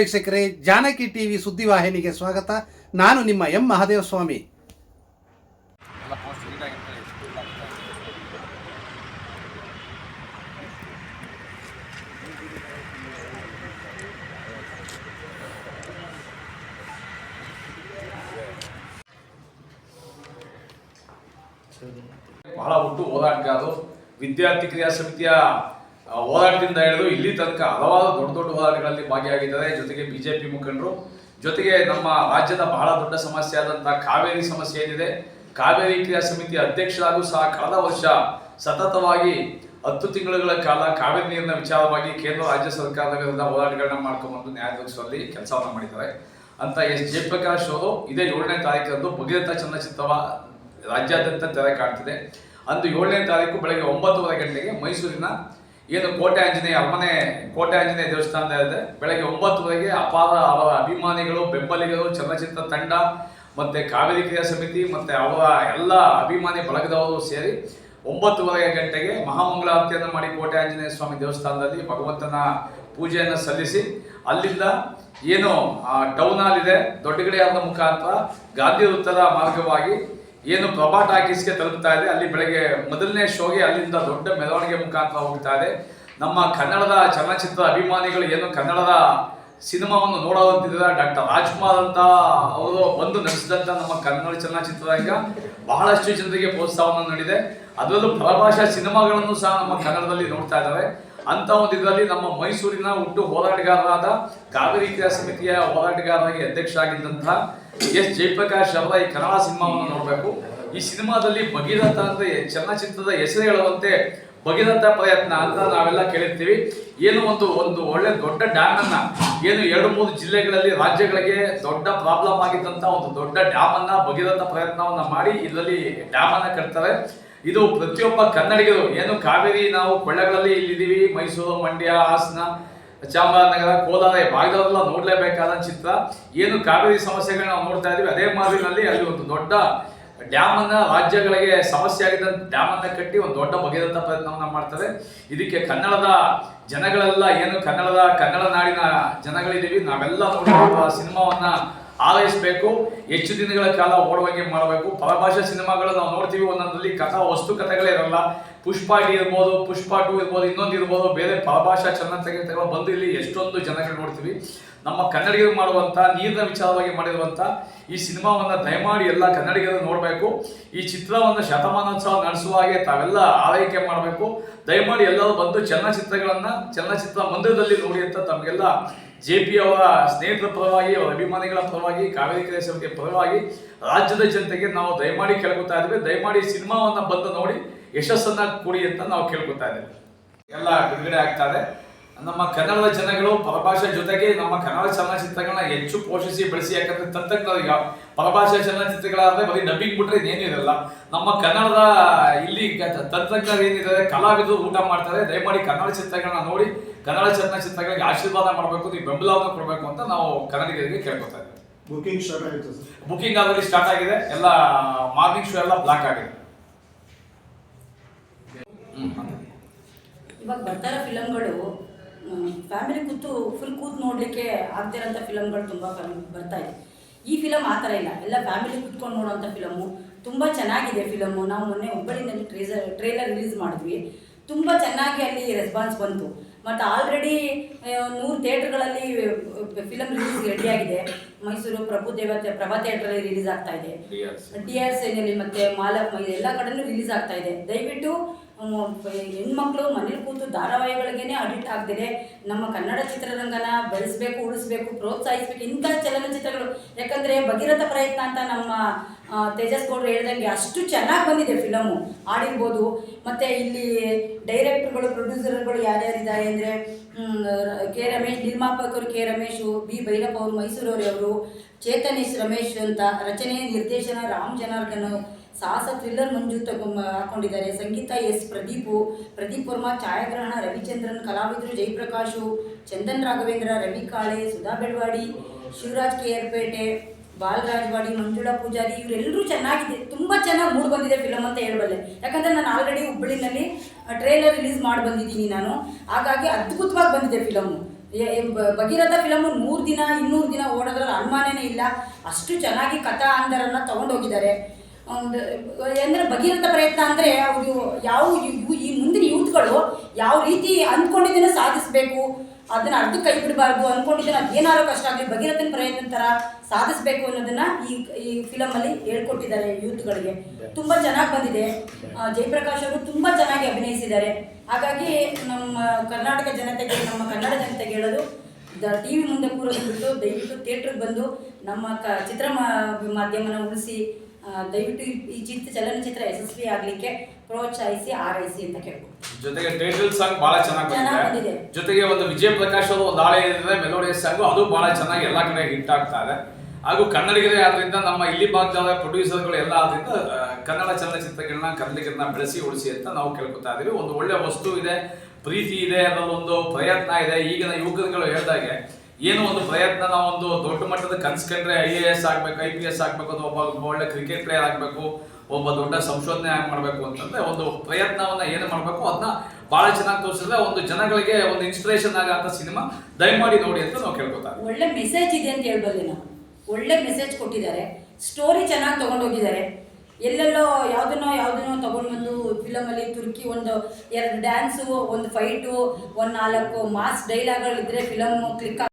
ವೀಕ್ಷಕರೇ, ಜಾನಕಿ ಟಿವಿ ಸುದ್ದಿವಾಹಿನಿಗೆ ಸ್ವಾಗತ. ನಾನು ನಿಮ್ಮ ಎಂ ಮಹಾದೇವ ಸ್ವಾಮಿ ಎಲ್ಲ ಪೋಸ್ಟ್ ಹೋದಾಗ ಬಹಳ ಒಟ್ಟು ಹೋರಾಟಗಾರರು ವಿದ್ಯಾರ್ಥಿ ಕ್ರಿಯಾ ಸಮಿತಿಯ ಹೋರಾಟದಿಂದ ಹಿಡಿದು ಇಲ್ಲಿ ತನಕ ಹಲವಾರು ದೊಡ್ಡ ದೊಡ್ಡ ಹೋರಾಟಗಳಲ್ಲಿ ಭಾಗಿಯಾಗಿದ್ದಾರೆ. ಜೊತೆಗೆ ಬಿಜೆಪಿ ಮುಖಂಡರು. ಜೊತೆಗೆ ನಮ್ಮ ರಾಜ್ಯದ ಬಹಳ ದೊಡ್ಡ ಸಮಸ್ಯೆ ಆದಂತಹ ಕಾವೇರಿ ಸಮಸ್ಯೆ ಏನಿದೆ? ಕಾವೇರಿ ಕ್ರಿಯಾ ಸಮಿತಿ ಅಧ್ಯಕ್ಷರಾಗೂ ಸಹ ಕಳೆದ ವರ್ಷ ಸತತವಾಗಿ ಹತ್ತು ತಿಂಗಳುಗಳ ಕಾಲ ಕಾವೇರಿ ನೀರಿನ ವಿಚಾರವಾಗಿ ಕೇಂದ್ರ ರಾಜ್ಯ ಸರ್ಕಾರದ ವಿರುದ್ಧ ಹೋರಾಟಗಳನ್ನ ಮಾಡ್ಕೊಂಡ್ಬಂದು ನ್ಯಾಯ ಕೆಲಸವನ್ನು ಮಾಡಿದ್ದಾರೆ. ಅಂತ ಎಸ್. ಜಯಪ್ರಕಾಶ್ ಅವರು ಇದೇ ಏಳನೇ ತಾರೀಕರಂದು ಭಗೀರಥ ಚಲನಚಿತ್ರವ ರಾಜ್ಯಾದ್ಯಂತ ತೆರೆ ಕಾಣ್ತಿದೆ. ಅಂದು ಏಳನೇ ತಾರೀಕು ಬೆಳಗ್ಗೆ ಒಂಬತ್ತುವರೆ ಗಂಟೆಗೆ ಮೈಸೂರಿನ ಏನು ಕೋಟೆ ಆಂಜನೇಯ ಅರಮನೆ ಕೋಟೆ ಆಂಜನೇಯ ದೇವಸ್ಥಾನ ಇದೆ ಬೆಳಗ್ಗೆ ಒಂಬತ್ತುವರೆಗೆ ಅಪಾರ ಅವರ ಅಭಿಮಾನಿಗಳು, ಬೆಂಬಲಿಗರು, ಚಲನಚಿತ್ರ ತಂಡ, ಮತ್ತೆ ಕಾವೇರಿ ಕ್ರಿಯಾ ಸಮಿತಿ, ಮತ್ತೆ ಅವರ ಎಲ್ಲ ಅಭಿಮಾನಿ ಬಳಗದವರು ಸೇರಿ ಒಂಬತ್ತುವರೆ ಗಂಟೆಗೆ ಮಹಾಮಂಗಳಾರತಿಯನ್ನು ಮಾಡಿ ಕೋಟೆ ಆಂಜನೇಯ ಸ್ವಾಮಿ ದೇವಸ್ಥಾನದಲ್ಲಿ ಭಗವಂತನ ಪೂಜೆಯನ್ನು ಸಲ್ಲಿಸಿ, ಅಲ್ಲಿಂದ ಏನು ಟೌನ್ ಹಾಲ್ ಇದೆ ದೊಡ್ಡಗಡೆಯಾದ ಮುಖಾಂತರ ಗಾಂಧಿ ವೃತ್ತದ ಮಾರ್ಗವಾಗಿ ಏನು ಪ್ರಭಾ ಟಾಕೀಸ್ಗೆ ತಲುಪ್ತಾ ಇದೆ. ಅಲ್ಲಿ ಬೆಳಗ್ಗೆ ಮೊದಲನೇ ಶೋಗೆ ಅಲ್ಲಿಂದ ದೊಡ್ಡ ಮೆರವಣಿಗೆ ಮುಖಾಂತರ ಹೋಗ್ತಾ ಇದೆ. ನಮ್ಮ ಕನ್ನಡದ ಚಲನಚಿತ್ರ ಅಭಿಮಾನಿಗಳು ಏನು ಕನ್ನಡದ ಸಿನಿಮಾವನ್ನು ನೋಡುವಂತಿದ್ದಾರೆ ಡಾಕ್ಟರ್ ರಾಜ್ಕುಮಾರ್ ಅಂತ ಅವರು ಬಂದು ನಡೆಸಿದಂತ ನಮ್ಮ ಕನ್ನಡ ಚಲನಚಿತ್ರರಂಗ ಬಹಳಷ್ಟು ಜನರಿಗೆ ಪ್ರೋತ್ಸಾಹವನ್ನು ನೀಡಿದೆ. ಅದರಲ್ಲೂ ಪರಭಾಷಾ ಸಿನಿಮಾಗಳನ್ನು ಸಹ ನಮ್ಮ ಕನ್ನಡದಲ್ಲಿ ನೋಡ್ತಾ ಇದ್ದಾರೆ. ಅಂತ ಒಂದು ಇದರಲ್ಲಿ ನಮ್ಮ ಮೈಸೂರಿನ ಹುಟ್ಟು ಹೋರಾಟಗಾರರಾದ ಕಾವೇರಿ ಕ್ರಿಯಾ ಸಮಿತಿಯ ಹೋರಾಟಗಾರರಾಗಿ ಅಧ್ಯಕ್ಷರಾಗಿದ್ದಂತಹ ಎಸ್. ಜಯಪ್ರಕಾಶ್ ಅವರ ಈ ಕನ್ನಡ ಸಿನಿಮಾವನ್ನು ನೋಡಬೇಕು. ಈ ಸಿನಿಮಾದಲ್ಲಿ ಭಗೀರಥ ಅಂದ್ರೆ ಚಲನಚಿತ್ರದ ಹೆಸರು ಹೇಳುವಂತೆ ಭಗೀರಥ ಪ್ರಯತ್ನ ಅಂತ ನಾವೆಲ್ಲ ಕೇಳಿರ್ತೀವಿ. ಏನು ಒಂದು ಒಂದು ಒಳ್ಳೆ ದೊಡ್ಡ ಡ್ಯಾಮ್ ಅನ್ನ, ಏನು ಎರಡು, ಮೂರು ಜಿಲ್ಲೆಗಳಲ್ಲಿ, ರಾಜ್ಯಗಳಿಗೆ ದೊಡ್ಡ ಪ್ರಾಬ್ಲಮ್ ಆಗಿದ್ದಂತ ಒಂದು ದೊಡ್ಡ ಡ್ಯಾಮ್ ಅನ್ನ ಭಗೀರಥ ಪ್ರಯತ್ನವನ್ನ ಮಾಡಿ ಇದರಲ್ಲಿ ಡ್ಯಾಮ್ ಅನ್ನ ಕಟ್ತಾರೆ. ಇದು ಪ್ರತಿಯೊಬ್ಬ ಕನ್ನಡಿಗರು, ಏನು ಕಾವೇರಿ ನಾವು ಕೊಳ್ಳಗಳಲ್ಲಿ ಇಲ್ಲಿದ್ದೀವಿ, ಮೈಸೂರು ಮಂಡ್ಯ ಹಾಸನ ಚಾಮರಾಜನಗರ ಕೋಲಾರ ಭಾಗದವರೆಲ್ಲ ನೋಡಲೇಬೇಕಾದ ಚಿತ್ರ. ಏನು ಕಾವೇರಿ ಸಮಸ್ಯೆಗಳನ್ನ ನಾವು ನೋಡ್ತಾ ಇದೀವಿ ಅದೇ ಮಾದರಿನಲ್ಲಿ ಅಲ್ಲಿ ಒಂದು ದೊಡ್ಡ ಡ್ಯಾಮ್ ಅನ್ನ ರಾಜ್ಯಗಳಿಗೆ ಸಮಸ್ಯೆ ಆಗಿದ್ದ ಡ್ಯಾಮ್ ಅನ್ನ ಕಟ್ಟಿ ಒಂದು ದೊಡ್ಡ ಬಗೆದಂತ ಪ್ರಯತ್ನವನ್ನ ಮಾಡ್ತಾರೆ ಇದಕ್ಕೆ ಕನ್ನಡದ ಜನಗಳೆಲ್ಲ ಏನು ಕನ್ನಡದ ಕನ್ನಡ ನಾಡಿನ ಜನಗಳಿದ್ದೀವಿ. ನಾವೆಲ್ಲ ನೋಡಿ ಸಿನಿಮಾವನ್ನ ಆರೈಸಬೇಕು ಹೆಚ್ಚು ದಿನಗಳ ಕಾಲ ಓಡುವಂಗೆ ಮಾಡಬೇಕು. ಪರಭಾಷಾ ಸಿನಿಮಾಗಳು ನಾವು ನೋಡ್ತೀವಿ, ಒಂದೊಂದರಲ್ಲಿ ಕಥಾ, ವಸ್ತು ಕಥೆಗಳೇ ಇರಲ್ಲ. ಪುಷ್ಪ ಡಿ ಇರ್ಬೋದು, ಪುಷ್ಪ ಟು ಇರ್ಬೋದು, ಇನ್ನೊಂದು ಇರ್ಬೋದು, ಬೇರೆ ಪರಭಾಷಾ ಚಲನಚಿತ್ರಗಳು ಬಂದು ಇಲ್ಲಿ ಎಷ್ಟೊಂದು ಜನಗಳು ನೋಡ್ತೀವಿ. ನಮ್ಮ ಕನ್ನಡಿಗರು ಮಾಡುವಂಥ, ನೀರಿನ ವಿಚಾರವಾಗಿ ಮಾಡಿರುವಂಥ ಈ ಸಿನಿಮಾವನ್ನು ದಯಮಾಡಿ ಎಲ್ಲ ಕನ್ನಡಿಗರು ನೋಡಬೇಕು. ಈ ಚಿತ್ರವನ್ನು ಶತಮಾನೋತ್ಸವ ನಡೆಸುವ ಹಾಗೆ ತಾವೆಲ್ಲ ಆರೈಕೆ ಮಾಡಬೇಕು. ದಯಮಾಡಿ ಎಲ್ಲರೂ ಬಂದು ಚಲನಚಿತ್ರಗಳನ್ನು, ಚಲನಚಿತ್ರ ಮಂದಿರದಲ್ಲಿ ನೋಡಿ ಅಂತ ತಮಗೆಲ್ಲ ಜೆ ಪಿ ಅವರ ಸ್ನೇಹಿತರ ಪರವಾಗಿ, ಅವರ ಅಭಿಮಾನಿಗಳ ಪರವಾಗಿ, ಕಾವೇರಿ ಸಮಿತಿಯ ಪರವಾಗಿ ರಾಜ್ಯದ ಜನತೆಗೆ ನಾವು ದಯಮಾಡಿ ಕೇಳ್ಕೊತಾ ಇದ್ವಿ ದಯಮಾಡಿ ಸಿನಿಮಾವನ್ನ ಬಂದು ನೋಡಿ ಯಶಸ್ಸನ್ನ ಕೊಡಿ ಅಂತ ನಾವು ಕೇಳ್ಕೊತಾ ಇದ್ದೇವೆ. ಎಲ್ಲ ಬಿಡುಗಡೆ ಆಗ್ತಾ ಇದೆ. ನಮ್ಮ ಕನ್ನಡದ ಜನಗಳು ಪರಭಾಷೆ ಜೊತೆಗೆ ನಮ್ಮ ಕನ್ನಡ ಚಲನಚಿತ್ರಗಳನ್ನ ಹೆಚ್ಚು ಪೋಷಿಸಿ ಬೆಳೆಸಿ ಯಾಕಂದ್ರೆ ತಂತ್ರಜ್ಞಾನ ಈಗ ಪರಭಾಷೆ ಚಲನಚಿತ್ರಗಳಾದ್ರೆ ಬರೀ ಡಬ್ಬಿಂಗ್ ಬಿಟ್ರೆ ಇನ್ನೇನು ಇರಲ್ಲ. ನಮ್ಮ ಕನ್ನಡದ ಇಲ್ಲಿ ತಂತ್ರಜ್ಞರು ತಂತ್ರಜ್ಞಾನ ಏನಿದೆ ಕಲಾವಿದರು ಊಟ ಮಾಡ್ತಾರೆ ದಯಮಾಡಿ ಕನ್ನಡ ಚಿತ್ರಗಳನ್ನ ನೋಡಿ ಕನ್ನಡ ಚಲನಚಿತ್ರಗಳಿಗೆ ಆಶೀರ್ವಾದ ಮಾಡಬೇಕು ನೀವು ಬೆಂಬಲವನ್ನು ಕೊಡಬೇಕು ಅಂತ ನಾವು ಕನ್ನಡಿಗರಿಗೆ ಕೇಳ್ಕೊತಾ ಇದ್ದೀವಿ. ಬುಕಿಂಗ್ ಸ್ಟಾರ್ಟ್ ಬುಕಿಂಗ್ ಆಗಲಿ ಸ್ಟಾರ್ಟ್ ಆಗಿದೆ ಎಲ್ಲ ಮಾರ್ನಿಂಗ್ ಶೋ ಎಲ್ಲ ಬ್ಲಾಕ್ ಆಗಿದೆ. ಇವಾಗ ಬರ್ತಾರ ಫಿಲಮ್ಗಳು ಫ್ಯಾಮಿಲಿ ಕೂತು ಫುಲ್ ಕೂತು ನೋಡಲಿಕ್ಕೆ ಆಗ್ತಿರೋಂಥ ಫಿಲಮ್ಗಳು ತುಂಬ ಬರ್ತಾ ಇದೆ. ಈ ಫಿಲಮ್ ಆ ಥರ ಇಲ್ಲ. ಎಲ್ಲ ಫ್ಯಾಮಿಲಿ ಕೂತ್ಕೊಂಡು ನೋಡೋಂಥ ಫಿಲಮು ತುಂಬ ಚೆನ್ನಾಗಿದೆ ಫಿಲಮು ನಾವು ಮೊನ್ನೆ ಹುಬ್ಬಳ್ಳಿನಲ್ಲಿ ಟ್ರೇಸರ್ ಟ್ರೇಲರ್ ರಿಲೀಸ್ ಮಾಡಿದ್ವಿ. ತುಂಬ ಚೆನ್ನಾಗಿ ಅಲ್ಲಿ ರೆಸ್ಪಾನ್ಸ್ ಬಂತು. ಮತ್ತು ಆಲ್ರೆಡಿ ನೂರು ಥಿಯೇಟ್ರ್ಗಳಲ್ಲಿ ಫಿಲಮ್ ರಿಲೀಸ್ ರೆಡಿಯಾಗಿದೆ ಮೈಸೂರು ಪ್ರಭು ದೇವತೆ ಪ್ರಭಾ ಥಿಯೇಟ್ರಲ್ಲಿ ರಿಲೀಸ್ ಆಗ್ತಾ ಇದೆ. ಡಿ ಆರ್ ಸೇನಲ್ಲಿ ಮತ್ತು ಮಾಲ ಎಲ್ಲ ಕಡೆಯೂ ರಿಲೀಸ್ ಆಗ್ತಾ ಇದೆ. ದಯವಿಟ್ಟು ಹೆಣ್ಮಕ್ಳು ಮನೇಲಿ ಕೂತು ಧಾರಾವಾಹಿಗಳಿಗೇನೆ ಅಡಿಕ್ಟ್ ಆಗ್ತಿದೆ. ನಮ್ಮ ಕನ್ನಡ ಚಿತ್ರರಂಗನ ಬೆಳೆಸಬೇಕು, ಉಳಿಸ್ಬೇಕು, ಪ್ರೋತ್ಸಾಹಿಸ್ಬೇಕು ಇಂಥ ಚಲನಚಿತ್ರಗಳು. ಯಾಕಂದರೆ ಭಗೀರಥ ಪ್ರಯತ್ನ ಅಂತ ನಮ್ಮ ತೇಜಸ್ ಗೌಡ್ರು ಹೇಳ್ದಂಗೆ ಅಷ್ಟು ಚೆನ್ನಾಗಿ ಬಂದಿದೆ ಫಿಲಮು ಆಡಿರ್ಬೋದು. ಮತ್ತು ಇಲ್ಲಿ ಡೈರೆಕ್ಟರ್ಗಳು ಪ್ರೊಡ್ಯೂಸರ್ಗಳು ಯಾರ್ಯಾರಿದ್ದಾರೆ ಅಂದರೆ ಕೆ ರಮೇಶ್, ನಿರ್ಮಾಪಕರು ಕೆ ರಮೇಶು, ಬಿ ಭೈರಪ್ಪ ಅವರು ಮೈಸೂರವರು ಅವರು ಚೇತನ್ ಎಸ್ ರಮೇಶ್ ಅಂತ ರಚನೆ ನಿರ್ದೇಶನ ರಾಮ್ ಜನಾರ್ದನ್ ಸಾಹಸ ಥ್ರಿಲ್ಲರ್ ಮಂಜು ತಗೊಂಬ ಹಾಕೊಂಡಿದ್ದಾರೆ. ಸಂಗೀತ ಎಸ್ ಪ್ರದೀಪು, ಪ್ರದೀಪ್ ವರ್ಮಾ, ಛಾಯಾಗ್ರಹಣ ರವಿಚಂದ್ರನ್, ಕಲಾವಿದರು ಜಯಪ್ರಕಾಶು, ಚಂದನ್ ರಾಘವೇಂದ್ರ, ರವಿ ಕಾಳೆ, ಸುಧಾ ಬೆಳವಾಡಿ, ಶಿವರಾಜ್ ಕೆ ಆರ್ಪೇಟೆ ಬಾಲರಾಜವಾಡಿ, ಮಂಜುಳಾ ಪೂಜಾರಿ ಇವರೆಲ್ಲರೂ ಚೆನ್ನಾಗಿದೆ. ತುಂಬ ಚೆನ್ನಾಗಿ ಮೂಡ್ ಬಂದಿದೆ ಫಿಲಮ್ ಅಂತ ಹೇಳಬಲ್ಲೆ. ಯಾಕಂದರೆ ನಾನು ಆಲ್ರೆಡಿ ಹುಬ್ಬಳ್ಳಿನಲ್ಲಿ ಟ್ರೇಲರ್ ರಿಲೀಸ್ ಮಾಡಿ ಬಂದಿದ್ದೀನಿ ನಾನು. ಹಾಗಾಗಿ ಅದ್ಭುತವಾಗಿ ಬಂದಿದೆ ಫಿಲಮು ಭಗೀರಥ ಫಿಲಮು ನೂರು ದಿನ, ಇನ್ನೂರು ದಿನ ಓಡೋದ್ರಲ್ಲಿ ಅನುಮಾನನೇ ಇಲ್ಲ. ಅಷ್ಟು ಚೆನ್ನಾಗಿ ಕಥಾ ಅಂದರನ್ನ ತಗೊಂಡೋಗಿದ್ದಾರೆ. ಒಂದು, ಅಂದರೆ ಭಗೀರಥ ಪ್ರಯತ್ನ ಅಂದರೆ ಅವರು ಯಾವ ಈ ಮುಂದಿನ ಯೂತ್ಗಳು ಯಾವ ರೀತಿ ಅಂದ್ಕೊಂಡಿದ್ದನ್ನು ಸಾಧಿಸಬೇಕು, ಅದನ್ನ ಅರ್ಧ ಕೈ ಬಿಡಬಾರ್ದು ಅಂದ್ಕೊಂಡಿದ್ದನ್ನು ಅದೇನಾದ್ರೂ ಕಷ್ಟ ಆಗಲಿ ಭಗೀರಥನ ಪ್ರಯತ್ನ ಥರ ಸಾಧಿಸಬೇಕು ಅನ್ನೋದನ್ನ ಈ ಈ ಫಿಲಮಲ್ಲಿ ಹೇಳ್ಕೊಟ್ಟಿದ್ದಾರೆ ಯೂತ್ಗಳಿಗೆ. ತುಂಬ ಚೆನ್ನಾಗಿ ಬಂದಿದೆ. ಜಯಪ್ರಕಾಶ್ ಅವರು ತುಂಬ ಚೆನ್ನಾಗಿ ಅಭಿನಯಿಸಿದ್ದಾರೆ. ಹಾಗಾಗಿ ನಮ್ಮ ಕರ್ನಾಟಕ ಜನತೆಗೆ, ನಮ್ಮ ಕನ್ನಡ ಜನತೆಗೆ ಹೇಳೋದು ಟಿ ವಿ ಮುಂದೆ ಕೂರೋದು ಬಿಟ್ಟು ದಯವಿಟ್ಟು ಥಿಯೇಟ್ರಿಗೆ ಬಂದು ನಮ್ಮ ಕ ಚಿತ್ರ ಮಾಧ್ಯಮನ ಉಳಿಸಿ ದಯವಿಟ್ಟು ಈ- ಚಿತ್ರ ಚಲನಚಿತ್ರ ಯಶಸ್ವಿ ಆಗಲಿಕ್ಕೆ ಪ್ರೋತ್ಸಾಹಿಸಿ ಆರೈಸಿ ಅಂತ ಕೇಳ್ಬೋದು ಜೊತೆಗೆ ಟೈಟಲ್ ಸಾಂಗ್ ಬಹಳ ಚೆನ್ನಾಗಿ ಬಂದಿದೆ. ಜೊತೆಗೆ ಒಂದು ವಿಜಯ್ ಪ್ರಕಾಶ್ ಅವರು ಒಂದು ಹಾಳೆ ಏನಿದೆ ಮೆಲೋಡಿಯಸ್ ಸಾಂಗು ಅದು ಬಹಳ ಚೆನ್ನಾಗಿ ಎಲ್ಲ ಕಡೆ ಹಿಟ್ ಆಗ್ತಾ ಇದೆ. ಹಾಗೂ ಕನ್ನಡಿಗರೇ ಆದ್ರಿಂದ ನಮ್ಮ ಇಲ್ಲಿ ಭಾಗದ ಪ್ರೊಡ್ಯೂಸರ್ಗಳು ಎಲ್ಲ ಆದ್ರಿಂದ ಕನ್ನಡ ಚಲನಚಿತ್ರಗಳನ್ನ ಕನ್ನಡಿಗರನ್ನ ಬೆಳೆಸಿ ಉಳಿಸಿ ಅಂತ ನಾವು ಕೇಳ್ಕೊತಾ ಇದೀವಿ. ಒಂದು ಒಳ್ಳೆ ವಸ್ತು ಇದೆ ಪ್ರೀತಿ ಇದೆ ಅನ್ನೋದೊಂದು ಪ್ರಯತ್ನ ಇದೆ ಈಗಿನ ಯುವಕರುಗಳು ಹೇಳ್ದಾಗೆ. ಏನು ಒಂದು ಪ್ರಯತ್ನನ ಒಂದು ದೊಡ್ಡ ಮಟ್ಟದ ಕನ್ಸ್ಕೊಂಡ್ರೆ ಐ ಎ ಎಸ್ ಆಗ್ಬೇಕು, ಐ ಪಿ ಎಸ್ ಆಗ್ಬೇಕು, ಅಥವಾ ಒಬ್ಬ ಒಳ್ಳೆ ಕ್ರಿಕೆಟ್ ಪ್ಲೇಯರ್ ಆಗ್ಬೇಕು, ಒಬ್ಬ ದೊಡ್ಡ ಸಂಶೋಧನೆ ಮಾಡಬೇಕು ಅಂತಂದ್ರೆ ಒಂದು ಪ್ರಯತ್ನವನ್ನ ಏನು ಮಾಡಬೇಕು ಅದನ್ನ ಬಹಳ ಚೆನ್ನಾಗಿ ತೋರಿಸಿದ್ರೆ ಒಂದು ಜನಗಳಿಗೆ ಒಂದು ಇನ್ಸ್ಪಿರೇಷನ್ ಆಗಂತ ಸಿನಿಮಾ ದಯಮಾಡಿ ನೋಡಿ ಅಂತ ನಾವು ಕೇಳ್ಕೊತಾರೆ. ಒಳ್ಳೆ ಮೆಸೇಜ್ ಇದೆ ಅಂತ ಹೇಳ್ಬೋದು ನಾವು ಒಳ್ಳೆ ಮೆಸೇಜ್ ಕೊಟ್ಟಿದ್ದಾರೆ. ಸ್ಟೋರಿ ಚೆನ್ನಾಗಿ ತಗೊಂಡೋಗಿದ್ದಾರೆ ಎಲ್ಲೆಲ್ಲೋ ಯಾವುದನ್ನೋ ಯಾವುದನ್ನೋ ತಗೊಂಡು ಬಂದು ಫಿಲಮಲ್ಲಿ ತುರ್ಕಿ ಒಂದು ಎರಡು ಡ್ಯಾನ್ಸು ಒಂದು ಫೈಟು ಒಂದು ನಾಲ್ಕು ಮಾಸ್ ಡೈಲಾಗ್ಗಳಿದ್ರೆ ಫಿಲಮ್ ಕ್ಲಿಕ್